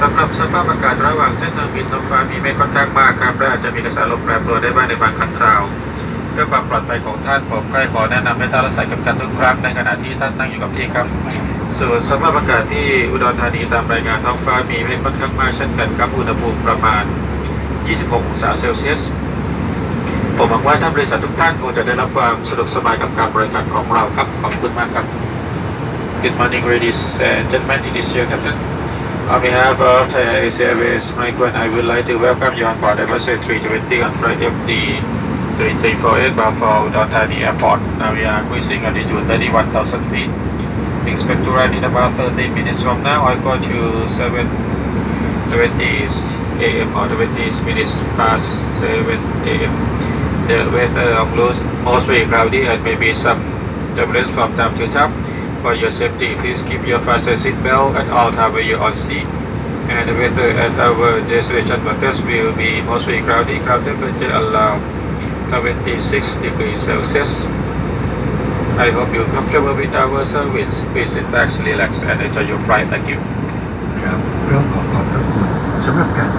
สำหรับสภาพอากาศระหว่างเส้นทางบินท้องฟ้ามีเมฆค่อนข้างมากครับ และอาจจะมีกระแสลมแปรปรวนได้บ้างในบางครั้งคราวเพื่อความปลอดภัยของท่านผมก็ขอแนะนำให้ท่านรักษาเข็มขัดทุกครั้งในขณะที่ท่านนั่งอยู่กับที่ครับ ส่วนสภาพอากาศที่อุดรธานีตามรายงานท้องฟ้ามีเมฆค่อนข้างมากเช่นกันครับอุณหภูมิประมาณ 26 องศาเซลเซียสผมหวังว่าท่านบริษัททุกท่านคงจะได้รับความสะดวกสบายกับการบริการของเราครับ ขอบคุณมากครับ Good morning ladies and gentlemen it is year captain On behalf of uh, Thai Airways Airways Mike Wan, I would like to welcome you on board Airbus A320 on flight FD 3348 bound for Udon Airport. Now we are cruising altitude 31,000 feet. Expect to land in about 30 minutes from now. I go to 7:20 a.m. or 20 minutes past 7 a.m. The weather loose, mostly cloudy and maybe some turbulence from time to time. For your safety, please keep your fasten seat belt at all times when you're on sea. And the weather at our destination hotels will be mostly cloudy. Cloud temperature around 26 degrees Celsius. I hope you're comfortable with our service. Please sit back, relax, and enjoy your flight. Thank you. ครับเราขอขอบพระคุณสำหรับการ